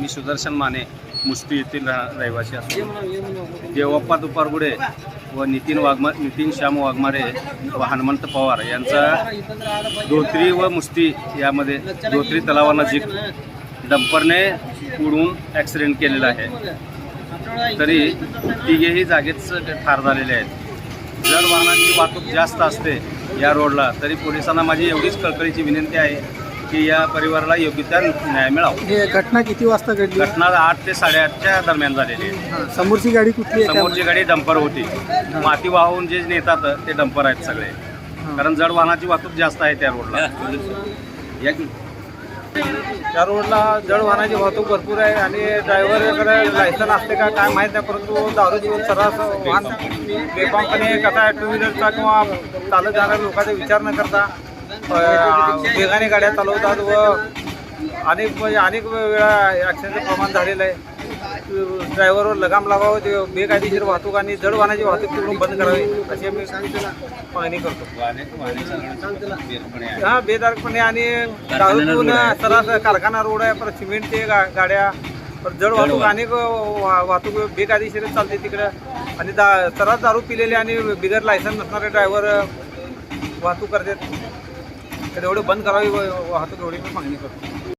मी सुदर्शन माने मुस्ती येथील रा- रहिवासी असतो. देवप्पा दुपारगुडे व नितीन वाघमा नितीन श्याम वाघमारे व हनुमंत पवार यांचा धोत्री व मुस्ती यामध्ये धोत्री तलावानजीक डंपरने उडून ॲक्सिडेंट केलेला आहे. तरी तिघेही जागेच ठार झालेले आहेत. जड वाहनांची वाहतूक जास्त असते या रोडला तरी पोलिसांना माझी एवढीच कळकळीची विनंती आहे. की या परिवाराला योग्य त्या न्याय मिळावा. हे घटना किती वाजता घडली? घटना आठ ते साडेआठच्या दरम्यान झालेली आहे. हा, समोरची गाडी कुठली आहे? समोरची गाडी डंपर होती. माती वाहून जे नेतात ते डंपर आहेत सगळे. कारण जड वाहनाची वाहतूक जास्त आहे त्या रोडला. या की- त्या रोडला जड वाहनाची वाहतूक भरपूर आहे आणि ड्रायव्हरकडे लायसन असते का काय माहीत नाही परंतु दारू पिऊन सर्रास वाहन बेफामपणे कसा आहे टू व्हीलरचा किंवा चालत जाणाऱ्या लोकांचा विचार न करता वेगाने गाड्या चालवतात व अनेक म्हणजे अनेक वेळा ॲक्सिडेंटचं प्रमाण झालेलं आहे. ड्रायव्हरवर लगाम लावावं ते बेकायदेशीर वाहतूक आणि जड वाहनाची वाहतूक पूर्ण बंद करावी अशी आम्ही मागणी करतो. हा बेदारपणे आणि दारू सरास कारखाना रोड आहे परत सिमेंटचे गा गाड्या परत जड वाहतूक अनेक वाहतूक बेकायदेशीर चालते तिकडं. आणि दा सरास दारू पिलेले आणि बिगर लायसन नसणारे ड्रायव्हर वाहतूक करतात. तर बंद करावी वाहतूक एवढी मी मागणी करतो.